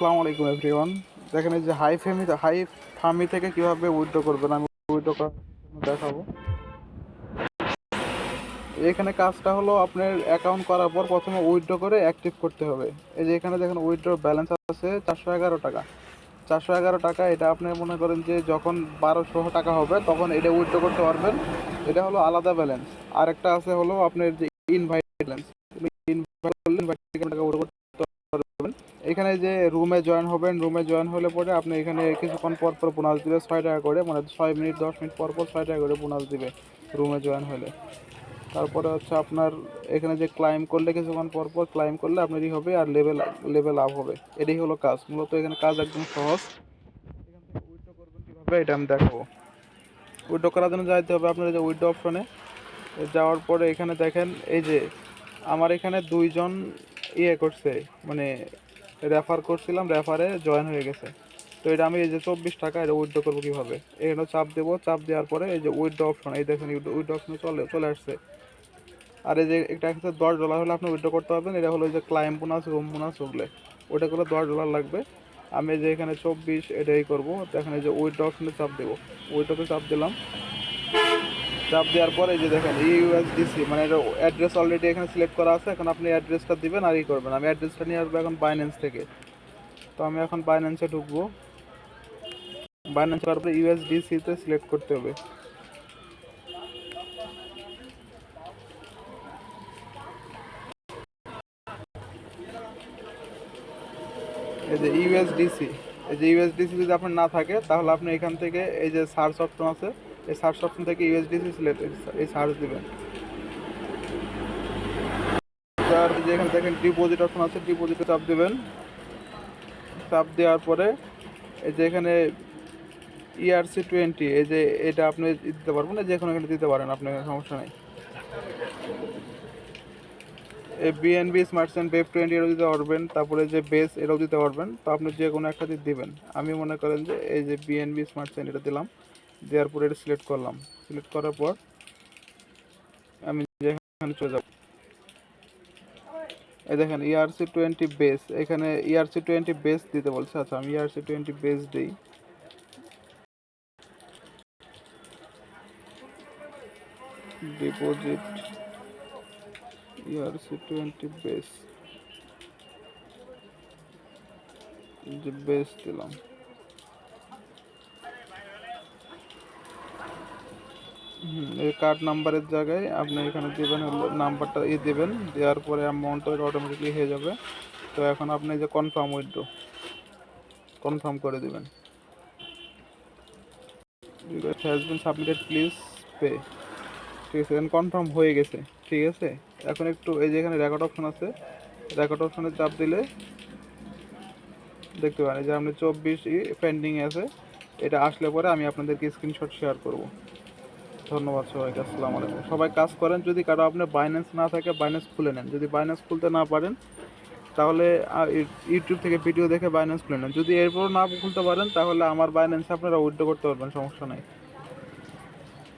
আসসালামু আলাইকুম এভরিওয়ান দেখেন এই যে হাই ফেমি হাই ফার্মি থেকে কীভাবে উইথড্র করবেন, আমি উইথড্র করার দেখাবো। এখানে কাজটা হলো আপনার অ্যাকাউন্ট করার পর প্রথমে উইথড্র করে অ্যাক্টিভ করতে হবে। এই যে এখানে দেখেন উইথড্র ব্যালেন্স আছে চারশো এগারো টাকা। চারশো এগারো টাকা, এটা আপনি মনে করেন যে যখন বারোশো টাকা হবে, তখন এটা উইথড্র করতে পারবেন। এটা হলো আলাদা ব্যালেন্স আরেকটা আছে হলো আপনার যে ইনভাইট ব্যালেন্স ইনভাইট করলে ইনভাইট টাকা এখানে যে রুমে জয়েন হবেন রুমে জয়েন হলে পরে আপনি এখানে কিছুক্ষণ পর পর বোনাস দিবে, ছয় টাকা করে মানে ছয় মিনিট, দশ মিনিট পর পর ছয় টাকা করে বোনাস দিবে রুমে জয়েন হলে। তারপরে হচ্ছে আপনার এখানে যে ক্লাইম করলে কিছুক্ষণ পর পর ক্লাইম করলে আপনারই হবে আর লেভেল লেভেল আপ হবে। এটাই হলো কাজ। মূলত এখানে কাজ একদম সহজ। এখান থেকে উইথড্র করবেন কীভাবে, এটা আমি দেখাবো। উইথড্র করার জন্য যাইতে হবে আপনার যে উইথড্র অপশনে যাওয়ার পরে এখানে দেখেন, এই যে আমার এখানে দুইজন ইয়ে করছে মানে রেফার করছিলাম রেফারে জয়েন হয়ে গেছে। তো এটা আমি এই যে চব্বিশ টাকা এটা উইথড্র করব কীভাবে? এখানে চাপ দেবো, চাপ দেওয়ার পরে এই যে উইথড্র অপশন এই দেখেন উইথড্র অপশনে চলে চলে আসছে। আর এই যে একটা একসাথে দশ ডলার হলে আপনি উইথড্র করতে পারবেন, এটা হলো যে ক্লাইম বোনাস রুম বোনাস ওগুলো। ওটা করলে দশ ডলার লাগবে। আমি যে এখানে চব্বিশ এটাই করব দেখেন এই যে উইথড্র অপশনে চাপ দেবো। উইথড্রতে চাপ দিলাম। চাপ দেওয়ার পরে যে দেখেন ইউএসডিসি মানে এটা অ্যাড্রেস অলরেডি এখানে সিলেক্ট করা আছে, এখন আপনি অ্যাড্রেসটা দিবেন আর ই করবেন। আমি অ্যাড্রেসটা নিয়ে আসব এখন বাইন্যান্স থেকে। তো আমি এখন বাইন্যান্সে ঢুকবো। বাইন্যান্স করার পরে ইউএসডিসিতে সিলেক্ট করতে হবে। এই যে ইউএসডিসি এই যে ইউএসডিসি যদি আপনার না থাকে, তাহলে আপনি এখান থেকে এই যে সার্চ অপশন আছে এই সার্চ অপশন থেকে ইউএসডিসি সিলেক্ট এই সার্চ দিবেন। তার যে এখানে দেখেন ডিপোজিট অপশন আছে ডিপোজিটে চাপ দিবেন। চাপ দেওয়ার পরে এই যে এখানে E ইআরসি টোয়েন্টি এই যে এটা আপনি দিতে পারবেন না যে কোনো এখানে দিতে পারেন, আপনার সমস্যা নেই। এই BNB smart Saint BEP twenty এটাও দিতে পারবেন, তারপরে যে বেস এটাও দিতে পারবেন, তো আপনি যে কোনো একটা দিবেন। আমি মনে করেন যে এই যে বিএনবি স্মার্ট সেন্ট এটা দিলাম। দেওয়ার পরে এটা সিলেক্ট করলাম। সিলেক্ট করার পর আমি যেখানে চলে যাব, এই দেখেন ইআরসি টোয়েন্টি বেস এখানে ইআরসি টোয়েন্টি বেস দিতে বলছে। আচ্ছা আমি ইআরসি টোয়েন্টি বেস দিই। Deposit ERC twenty base base দিলাম। এই কার্ড নাম্বারের জায়গায় আপনি এখানে দেবেন নাম্বারটা ই দেবেন, দেওয়ার পরে অ্যামাউন্টটা অটোমেটিকলি হয়ে যাবে। তো এখন আপনি যে কনফার্ম উইথড্র কনফার্ম করে দেবেন। সাবমিটেড প্লিজ পে ঠিক আছে কনফার্ম হয়ে গেছে, ঠিক আছে? এখন একটু এই যে এখানে রেকর্ড অপশন আছে রেকর্ড অপশনে চাপ দিলে দেখতে পারেন যে আপনি চব্বিশ পেন্ডিং আছে, এটা আসলে পরে আমি আপনাদেরকে স্ক্রিনশট শেয়ার করব। ধন্যবাদ সবাইকে, আসসালামু আলাইকুম। সবাই কাজ করেন, যদি কারও আপনার বাইন্যান্স না থাকে বাইন্যান্স খুলে নেন। যদি বাইন্যান্স খুলতে না পারেন, তাহলে ইউটিউব থেকে ভিডিও দেখে বাইন্যান্স খুলে নেন। যদি এরপর না খুলতে পারেন, তাহলে আমার বাইন্যান্সে আপনারা উইথড্র করতে পারবেন, সমস্যা নাই।